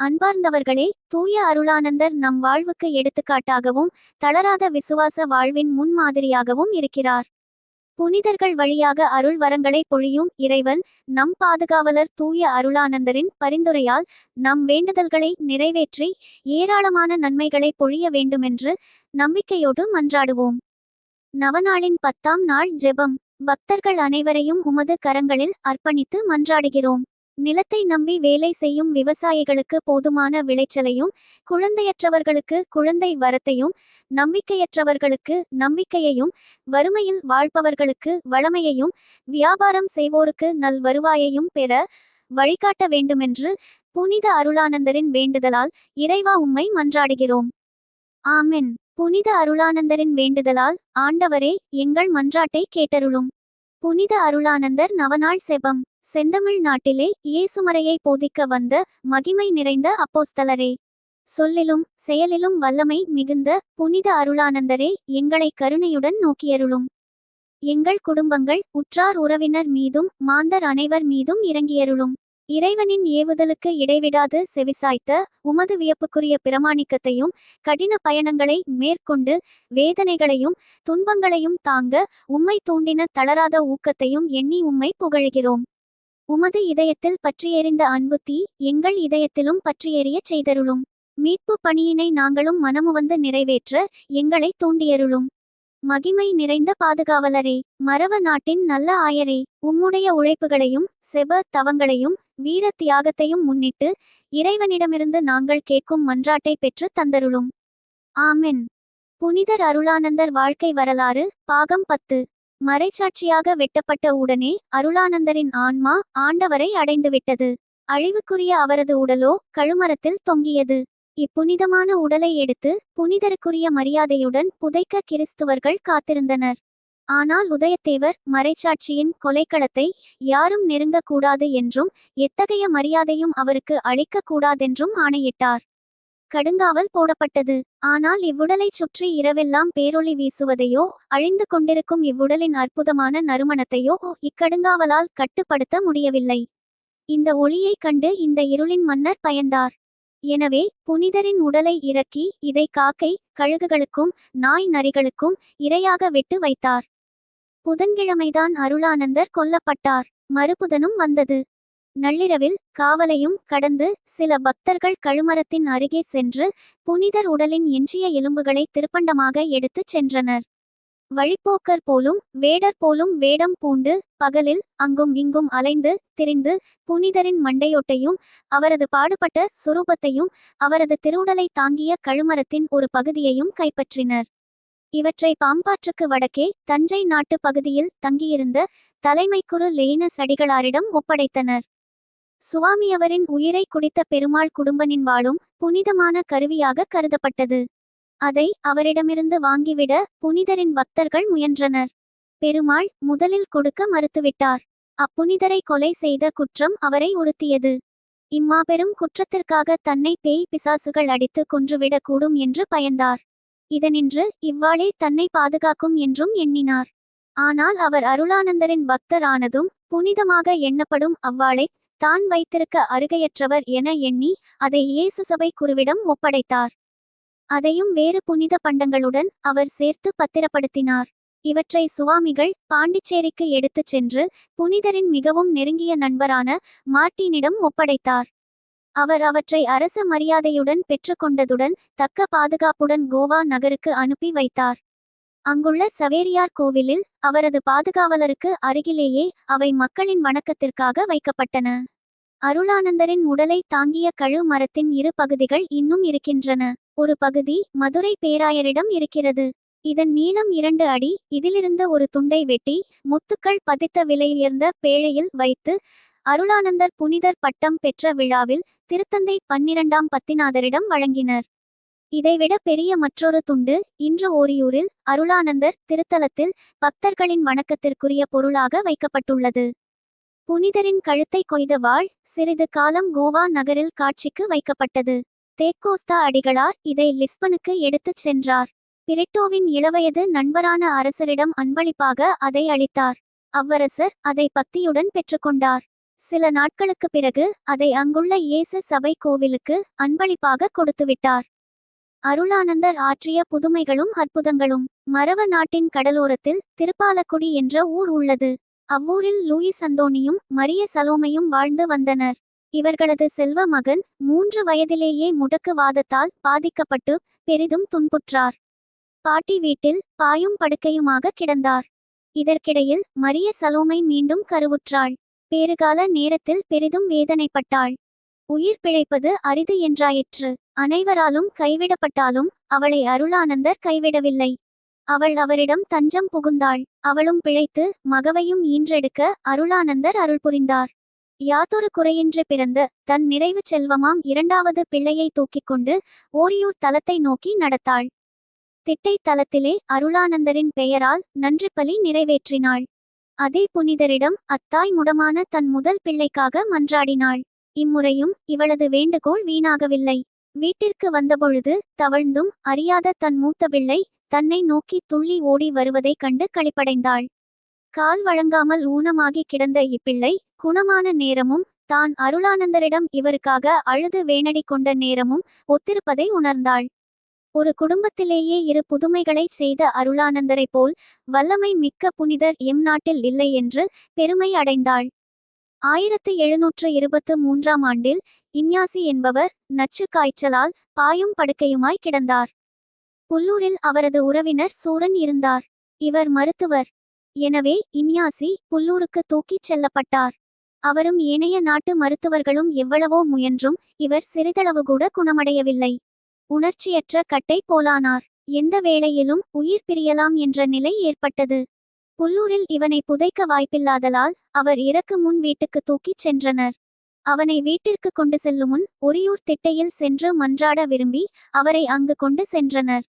அன்பார்ந்தவர்களே தூய அருளானந்தர் நம் வாழ்வுக்கு எடுத்துக்காட்டாகவும் தளராத விசுவாச வாழ்வின் முன்மாதிரியாகவும் இருக்கிறார். புனிதர்கள் வழியாக அருள் வரங்களை பொழியும் இறைவன் நம் பாதுகாவலர் தூய அருளானந்தரின் பரிந்துரையால் நம் வேண்டுதல்களை நிறைவேற்றி ஏராளமான நன்மைகளை பொழிய வேண்டுமென்று நம்பிக்கையோடு மன்றாடுவோம். நவநாளின் பத்தாம் நாள் ஜெபம். பக்தர்கள் அனைவரையும் உமது கரங்களில் அர்ப்பணித்து மன்றாடுகிறோம். நிலத்தை நம்பி வேலை செய்யும் விவசாயிகளுக்கு போதுமான விளைச்சலையும் குழந்தையற்றவர்களுக்கு குழந்தை வரத்தையும் நம்பிக்கையற்றவர்களுக்கு நம்பிக்கையையும் வறுமையில் வாழ்பவர்களுக்கு வளமையையும் வியாபாரம் செய்வோருக்கு நல் வருவாயையும் பெற வழிகாட்ட வேண்டுமென்று புனித அருளானந்தரின் வேண்டுதலால் இறைவா உம்மை மன்றாடுகிறோம். ஆமென். புனித அருளானந்தரின் வேண்டுதலால் ஆண்டவரே எங்கள் மன்றாட்டை கேட்டருளும். புனித அருளானந்தர் நவநாள் செபம். செந்தமிழ் நாட்டிலே இயேசுமறையை போதிக்க வந்த மகிமை நிறைந்த அப்போஸ்தலரே. சொல்லிலும் செயலிலும் வல்லமை மிகுந்த புனித அருளானந்தரே எங்களை கருணையுடன் நோக்கியருளும். எங்கள் குடும்பங்கள் உற்றார் உறவினர் மீதும் மாந்தர் அனைவர் மீதும் இறங்கியருளும். இறைவனின் ஏவுதலுக்கு இடைவிடாது செவிசாய்த்த உமது வியப்புக்குரிய பிரமாணிக்கத்தையும் கடின பயணங்களை மேற்கொண்டு வேதனைகளையும் துன்பங்களையும் தாங்க உம்மை தூண்டின தளராத ஊக்கத்தையும் எண்ணி உம்மை புகழுகிறோம். உமது இதயத்தில் பற்றியெறிந்த அன்பு தீ எங்கள் இதயத்திலும் பற்றியெறியச் செய்தருளும். மீட்பு பணியினை நாங்களும் மனமுவந்து நிறைவேற்ற எங்களை தூண்டியருளும். மகிமை நிறைந்த பாதுகாவலரே மரவ நாட்டின் நல்ல ஆயரே உம்முடைய உழைப்புகளையும் செப தவங்களையும் வீர தியாகத்தையும் முன்னிட்டு இறைவனிடமிருந்து நாங்கள் கேட்கும் மன்றாட்டை பெற்று தந்தருளும். ஆமென். புனிதர் அருளானந்தர் வாழ்க்கை வரலாறு பாகம் பத்து. மறைச்சாட்சியாக வெட்டப்பட்ட உடனே அருளானந்தரின் ஆன்மா ஆண்டவரை அடைந்துவிட்டது. அழிவுக்குரிய அவரது உடலோ கழுமரத்தில் தொங்கியது. இப்புனிதமான உடலை எடுத்து புனிதருக்குரிய மரியாதையுடன் புதைக்க கிறிஸ்துவர்கள் காத்திருந்தனர். ஆனால் உதயத்தேவர் மறைச்சாட்சியின் கொலைக்களத்தை யாரும் நெருங்கக்கூடாது என்றும் எத்தகைய மரியாதையும் அவருக்கு அளிக்கக்கூடாதென்றும் ஆணையிட்டார். கடுங்காவல் போடப்பட்டது. ஆனால் இவ்வுடலைச் சுற்றி இரவெல்லாம் பேரொளி வீசுவதையோ அழிந்து கொண்டிருக்கும் இவ்வுடலின் அற்புதமான நறுமணத்தையோ இக்கடுங்காவலால் கட்டுப்படுத்த முடியவில்லை. இந்த ஒளியைக் கண்டு இந்த இருளின் மன்னர் பயந்தார். எனவே புனிதரின் உடலை இறக்கி இதை காக்கை கழுகுகளுக்கும் நாய் நரிகளுக்கும் இரையாக விட்டு வைத்தார். புதன்கிழமைதான் அருளானந்தர் கொல்லப்பட்டார். மறுபுதனும் வந்தது. நள்ளிரவில் காவலையும் கடந்து சில பக்தர்கள் கழுமரத்தின் அருகே சென்று புனிதர் உடலின் எஞ்சிய எலும்புகளை திருப்பண்டமாக எடுத்துச் சென்றனர். வழிப்போக்கர் போலும் வேடர் போலும் வேடம் பூண்டு பகலில் அங்கும் இங்கும் அலைந்து திரிந்து புனிதரின் மண்டையோட்டையும் அவரது பாடுபட்ட சுரூபத்தையும் அவரது திருவுடலை தாங்கிய கழுமரத்தின் ஒரு பகுதியையும் கைப்பற்றினர். இவற்றை பாம்பாற்றுக்கு வடக்கே தஞ்சை நாட்டு பகுதியில் தங்கியிருந்த தலைமைக்குரு லேன அடிகளாரிடம் ஒப்படைத்தனர். சுவாமியவரின் உயிரை குடித்த பெருமாள் குடும்பனின் வாழும் புனிதமான கருவியாக கருதப்பட்டது. அதை அவரிடமிருந்து வாங்கிவிட புனிதரின் பக்தர்கள் முயன்றனர். பெருமாள் முதலில் கொடுக்க மறுத்துவிட்டார். அப்புனிதரை கொலை செய்த குற்றம் அவரை உறுத்தியது. இம்மாபெரும் குற்றத்திற்காக தன்னை பேய் பிசாசுகள் அடித்து கொன்றுவிடக்கூடும் என்று பயந்தார். இதனின்று இவ்வாளே தன்னை பாதுகாக்கும் என்றும் எண்ணினார். ஆனால் அவர் அருளானந்தரின் பக்தர் ஆனதும் புனிதமாக எண்ணப்படும் அவ்வாளை தான் வைத்திருக்க அருகையற்றவர் என எண்ணி அதை இயேசு சபை குருவிடம் ஒப்படைத்தார். அதையும் வேறு புனித பண்டங்களுடன் அவர் சேர்த்து பத்திரப்படுத்தினார். இவற்றை சுவாமிகள் பாண்டிச்சேரிக்கு எடுத்துச் சென்று புனிதரின் மிகவும் நெருங்கிய நண்பரான மார்ட்டினிடம் ஒப்படைத்தார். அவர் அவற்றை அரச மரியாதையுடன் பெற்றுக்கொண்டதுடன் தக்க பாதுகாப்புடன் கோவா நகருக்கு அனுப்பி வைத்தார். அங்குள்ள சவேரியார் கோவிலில் அவரது பாதுகாவலருக்கு அருகிலேயே அவை மக்களின் வணக்கத்திற்காக வைக்கப்பட்டன. அருளானந்தரின் உடலை தாங்கிய கழு மரத்தின் இரு பகுதிகள் இன்னும் இருக்கின்றன. ஒரு பகுதி மதுரை பேராயரிடம் இருக்கிறது. இதன் நீளம் இரண்டு அடி இதிலிருந்து ஒரு துண்டை வெட்டி முத்துக்கள் பதித்த விலையுயர்ந்த பேழையில் வைத்து அருளானந்தர் புனிதர் பட்டம் பெற்ற விழாவில் திருத்தந்தை பன்னிரண்டாம் பத்திநாதரிடம் வழங்கினர். இதைவிட பெரிய மற்றொரு துண்டு இன்று ஓரியூரில் அருளானந்தர் திருத்தலத்தில் பக்தர்களின் வணக்கத்திற்குரிய பொருளாக வைக்கப்பட்டுள்ளது. புனிதரின் கழுத்தை கொய்த வாள் சிறிது காலம் கோவா நகரில் காட்சிக்கு வைக்கப்பட்டது. தேக்கோஸ்தா அடிகளார் இதை லிஸ்பனுக்கு எடுத்துச் சென்றார். பிரிட்டோவின் இளவயது நண்பரான அரசரிடம் அன்பளிப்பாக அதை அளித்தார். அவ்வரசர் அதை பக்தியுடன் பெற்றுக்கொண்டார். சில நாட்களுக்குப் பிறகு அதை அங்குள்ள இயேசு சபை கோவிலுக்கு அன்பளிப்பாக கொடுத்துவிட்டார். அருளானந்தர் ஆற்றிய புதுமைகளும் அற்புதங்களும். மரவ நாட்டின் கடலோரத்தில் திருப்பாலக்குடி என்ற ஊர் உள்ளது. அவ்வூரில் லூயிஸ் அந்தோனியும் மரிய சலோமையும் வாழ்ந்து வந்தனர். இவர்களது செல்வ மகன் மூன்று வயதிலேயே முடக்குவாதத்தால் பாதிக்கப்பட்டு பெரிதும் துன்புற்றார். பாட்டி வீட்டில் பாயும் படுக்கையுமாக கிடந்தார். இதற்கிடையில் மரிய சலோமை மீண்டும் கருவுற்றாள். பேறுகால நேரத்தில் பெரிதும் வேதனைப்பட்டாள். உயிர் பிழைப்பது அரிது என்றாயிற்று. அனைவராலும் கைவிடப்பட்டாலும் அவளை அருளானந்தர் கைவிடவில்லை. அவள் அவரிடம் தஞ்சம் புகுந்தாள். அவளும் பிழைத்து மகவையும் ஈன்றெடுக்க அருளானந்தர் அருள் புரிந்தார். யாதொரு குறையின்றி பிறந்த தன் நிறைவு செல்வமாம் இரண்டாவது பிள்ளையை தூக்கிக் கொண்டு ஓரியூர் தலத்தை நோக்கி நடத்தாள். திட்டை தலத்திலே அருளானந்தரின் பெயரால் நன்றிப்பலி நிறைவேற்றினாள். அதே புனிதரிடம் அத்தாய் முடமான தன் முதல் பிள்ளைக்காக மன்றாடினாள். இம்முறையும் இவளது வேண்டுகோள் வீணாகவில்லை. வீட்டிற்கு வந்தபொழுது தவழ்ந்தும் அறியாத தன் மூத்த பிள்ளை தன்னை நோக்கி துள்ளி ஓடி வருவதைக் கண்டு களிப்படைந்தாள். கால் வழங்காமல் ஊனமாகி கிடந்த இப்பிள்ளை குணமான நேரமும் தான் அருளானந்தரிடம் இவருக்காக அழுது வேணடி கொண்ட நேரமும் ஒத்திருப்பதை உணர்ந்தாள். ஒரு குடும்பத்திலேயே இரு புதுமைகளைச் செய்த அருளானந்தரைப் போல் வல்லமை மிக்க புனிதர் எம் நாட்டில் இல்லை என்று பெருமை அடைந்தாள். ஆயிரத்து எழுநூற்று இருபத்து மூன்றாம் ஆண்டில் இன்யாசி என்பவர் நச்சு காய்ச்சலால் பாயும் படுக்கையுமாய் கிடந்தார். புல்லூரில் அவரது உறவினர் சூரன் இருந்தார். இவர் மருத்துவர். எனவே இன்யாசி புல்லூருக்கு தூக்கிச் செல்லப்பட்டார். அவரும் ஏனைய நாட்டு மருத்துவர்களும் எவ்வளவோ முயன்றும் இவர் சிறிதளவு கூட குணமடையவில்லை. உணர்ச்சியற்ற கட்டை போலானார். எந்த வேளையிலும் உயிர் பிரியலாம் என்ற நிலை ஏற்பட்டது. புல்லூரில் இவனை புதைக்க வாய்ப்பில்லாதலால் அவர் இறக்கு முன் வீட்டுக்கு தூக்கிச் சென்றனர். அவனை வீட்டிற்கு கொண்டு செல்லும் முன் ஒரியூர் திட்டையில் சென்று மன்றாட விரும்பி அவரை அங்கு கொண்டு சென்றனர்.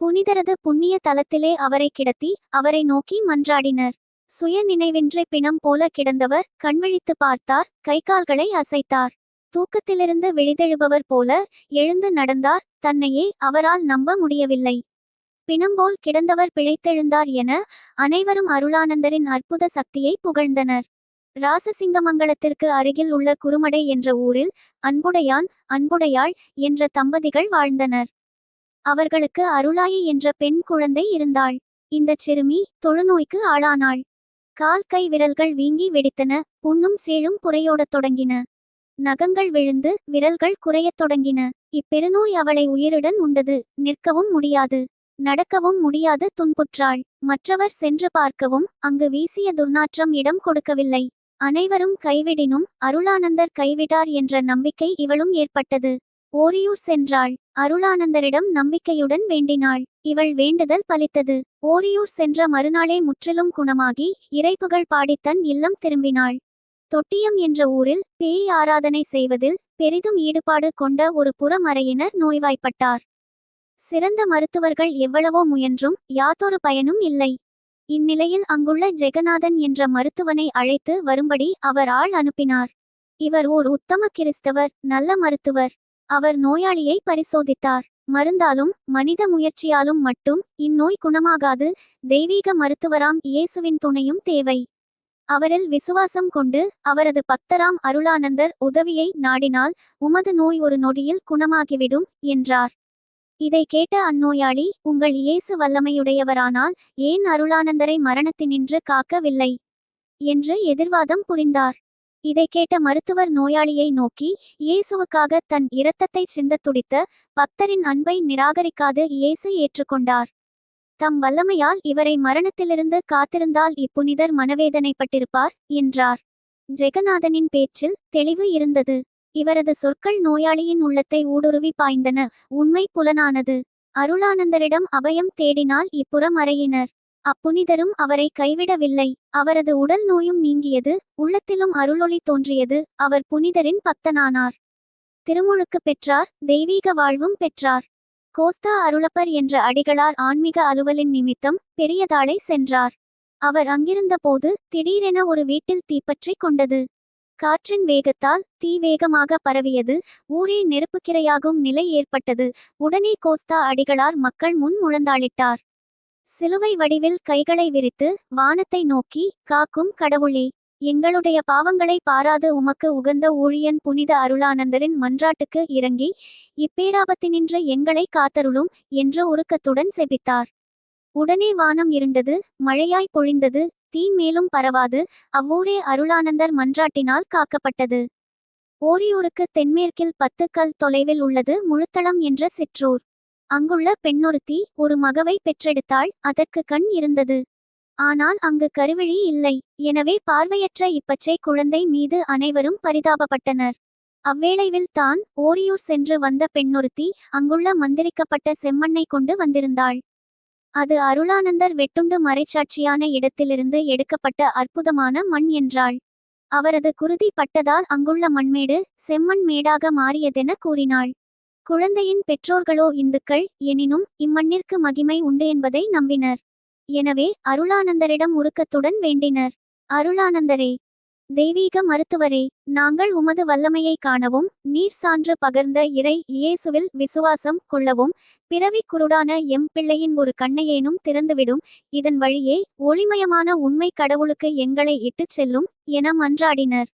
புனிதரது புண்ணிய தலத்திலே அவரை கிடத்தி அவரை நோக்கி மன்றாடினர். சுய நினைவின்றி பிணம் போல கிடந்தவர் கண்விழித்து பார்த்தார் கைகால்களை அசைத்தார். தூக்கத்திலிருந்து விழிதெழுபவர் போல எழுந்து நடந்தார் தன்னையே அவரால் நம்ப முடியவில்லை. பிணம்போல் கிடந்தவர் பிழைத்தெழுந்தார் என அனைவரும் அருளானந்தரின் அற்புத சக்தியை புகழ்ந்தனர். ராசசிங்கமங்கலத்திற்கு அருகில் உள்ள குருமடை என்ற ஊரில் அன்புடையான் அன்புடையாள் என்ற தம்பதிகள் வாழ்ந்தனர். அவர்களுக்கு அருளாயி என்ற பெண் குழந்தை இருந்தாள். இந்தச் சிறுமி தொழுநோய்க்கு ஆளானாள். கால் கை விரல்கள் வீங்கி வெடித்தன புண்ணும் சேழும் புரையோடத் தொடங்கின. நகங்கள் விழுந்து விரல்கள் குறையத் தொடங்கின. இப்பெருநோய் அவளை உயிருடன் உண்டது நிற்கவும் முடியாது. நடக்கவும் முடியாது துன்புற்றாள். மற்றவர் சென்று பார்க்கவும் அங்கு வீசிய துர்நாற்றம் இடம் கொடுக்கவில்லை. அனைவரும் கைவிடினும் அருளானந்தர் கைவிடார் என்ற நம்பிக்கை இவளும் ஏற்பட்டது. ஓரியூர் சென்றாள். அருளானந்தரிடம் நம்பிக்கையுடன் வேண்டினாள். இவள் வேண்டுதல் பலித்தது. ஓரியூர் சென்ற மறுநாளே முற்றிலும் குணமாகி இறைப்புகள் பாடித்தன் இல்லம் திரும்பினாள். தொட்டியம் என்ற ஊரில் பேய் ஆராதனை செய்வதில் பெரிதும் ஈடுபாடு கொண்ட ஒரு புறமறையினர் நோய்வாய்ப்பட்டார். சிறந்த மருத்துவர்கள் எவ்வளவோ முயன்றும் யாதொரு பயனும் இல்லை. இந்நிலையில் அங்குள்ள ஜெகநாதன் என்ற மருத்துவனை அழைத்து வரும்படி அவர் ஆள் அனுப்பினார். இவர் ஓர் உத்தம கிறிஸ்தவர் நல்ல மருத்துவர். அவர் நோயாளியை பரிசோதித்தார். மருந்தாலும் மனித முயற்சியாலும் மட்டும் இந்நோய் குணமாகாது தெய்வீக மருத்துவராம் இயேசுவின் துணையும் தேவை. அவரில் விசுவாசம் கொண்டு அவரது பக்தராம் அருளானந்தர் உதவியை நாடினால் உமது நோய் ஒரு நொடியில் குணமாகிவிடும் என்றார். இதை கேட்ட அந்நோயாளி உங்கள் இயேசு வல்லமையுடையவரானால் ஏன் அருளானந்தரை மரணத்தினின்று காக்கவில்லை? என்று எதிர்வாதம் புரிந்தார். இதை கேட்ட மருத்துவர் நோயாளியை நோக்கி இயேசுவுக்காக தன் இரத்தத்தை சிந்தத் துடித்த பக்தரின் அன்பை நிராகரிக்காது இயேசு ஏற்றுக்கொண்டார். தம் வல்லமையால் இவரை மரணத்திலிருந்து காத்திருந்தால் இப்புனிதர் மனவேதனைப்பட்டிருப்பார் என்றார். ஜெகநாதனின் பேச்சில் தெளிவு இருந்தது. இவரது சொற்கள் நோயாளியின் உள்ளத்தை ஊடுருவி பாய்ந்தன. உண்மை புலனானது. அருளானந்தரிடம் அபயம் தேடினால் இப்புறம் அறையினர். அப்புனிதரும் அவரை கைவிடவில்லை. அவரது உடல் நோயும் நீங்கியது. உள்ளத்திலும் அருளொளி தோன்றியது. அவர் புனிதரின் பக்தனானார். திருமுழுக்கு பெற்றார். தெய்வீக வாழ்வும் பெற்றார். கோஸ்தா அருளப்பர் என்ற அடிகளார் ஆன்மீக அலுவலின் நிமித்தம் பெரியதாளை சென்றார். அவர் அங்கிருந்தபோது திடீரென ஒரு வீட்டில் தீப்பற்றிக் கொண்டது. காற்றின் வேகத்தால் தீ வேகமாக பரவியது. ஊரே நெருப்புக்கிரையாகும் நிலை ஏற்பட்டது. உடனே கோஸ்தா அடிகளார் மக்கள் முன் முழந்தாளிட்டார் சிலுவை வடிவில் கைகளை விரித்து வானத்தை நோக்கி காக்கும் கடவுளே எங்களுடைய பாவங்களை பாராது உமக்கு உகந்த ஊழியன் புனித அருளானந்தரின் மன்றாட்டுக்கு இறங்கி இப்பேராபத்தினின்று எங்களை காத்தருளும் என்ற உருக்கத்துடன் செபித்தார். உடனே வானம் இருண்டது மழையாய் பொழிந்தது தீ மேலும் பரவாது அவ்வூரே அருளானந்தர் மன்றாட்டினால் காக்கப்பட்டது. ஓரியூருக்கு தென்மேற்கில் பத்து கல் தொலைவில் உள்ளது முழுத்தளம் என்ற சிற்றூர். அங்குள்ள பெண்ணொருத்தி ஒரு மகவை பெற்றெடுத்தாள் அதற்கு கண் இருந்தது. ஆனால் அங்கு கருவிழி இல்லை எனவே பார்வையற்ற இப்பச்சை குழந்தை மீது அனைவரும் பரிதாபப்பட்டனர். அவ்வேளைவில் தான் ஓரியூர் சென்று வந்த பெண்ணொருத்தி அங்குள்ள மந்திரிக்கப்பட்ட செம்மண்ணை கொண்டு வந்திருந்தாள். அது அருளானந்தர் வெட்டுண்டு மறைச்சாட்சியான இடத்திலிருந்து எடுக்கப்பட்ட அற்புதமான மண் என்றாள். அவரது குருதி பட்டதால் அங்குள்ள மண்மேடு செம்மண் மேடாக மாறியதென கூறினாள். குழந்தையின் பெற்றோர்களோ இந்துக்கள் எனினும் இம்மண்ணிற்கு மகிமை உண்டு என்பதை நம்பினர். எனவே அருளானந்தரிடம் உருக்கத்துடன் வேண்டினர். அருளானந்தரே தெய்வீக மருத்துவரே நாங்கள் உமது வல்லமையை காணவும் நீர் சான்று பகர்ந்த இறை இயேசுவில் விசுவாசம் கொள்ளவும் பிறவி குருடான எம் பிள்ளையின் ஒரு கண்ணையேனும் திறந்துவிடும் இதன் வழியே ஒளிமயமான உண்மை கடவுளுக்கு எங்களை இட்டுச் செல்லும் என மன்றாடினர்.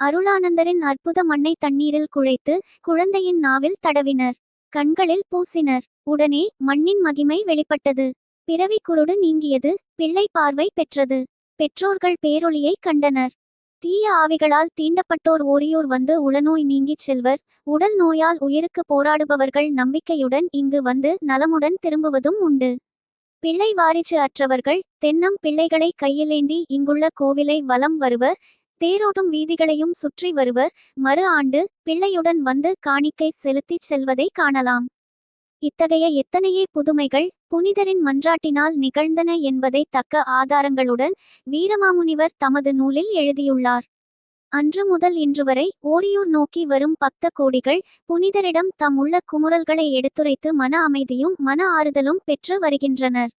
அருளானந்தரின் அற்புத மண்ணை தண்ணீரில் குழைத்து குழந்தையின் நாவில் தடவினர். கண்களில் பூசினர். உடனே மண்ணின் மகிமை வெளிப்பட்டது. பிறவி குருடு நீங்கியது பிள்ளை பார்வை பெற்றது. பெற்றோர்கள் பேரொளியை கண்டனர். தீய ஆவிகளால் தீண்டப்பட்டோர் ஓரியூர் வந்து உளநோய் நீங்கிச் செல்வர். உடல் நோயால் உயிருக்கு போராடுபவர்கள் நம்பிக்கையுடன் இங்கு வந்து நலமுடன் திரும்புவதும் உண்டு. பிள்ளை வாரிச்சு அற்றவர்கள் தென்னம் பிள்ளைகளை கையிலேந்தி இங்குள்ள கோவிலை வலம் வருவர். தேரோடும் வீதிகளையும் சுற்றி வருவர். மறு ஆண்டு பிள்ளையுடன் வந்து காணிக்கை செலுத்திச் செல்வதை காணலாம். இத்தகைய எத்தனையே புதுமைகள் புனிதரின் மன்றாட்டினால் நிகழ்ந்தன என்பதை தக்க ஆதாரங்களுடன் வீரமாமுனிவர் தமது நூலில் எழுதியுள்ளார். அன்று முதல் இன்று வரை ஓரியூர் நோக்கி வரும் பக்த கோடிகள் புனிதரிடம் தம் உள்ள குமுறல்களை எடுத்துரைத்து மன அமைதியும் மன ஆறுதலும் பெற்று வருகின்றனர்.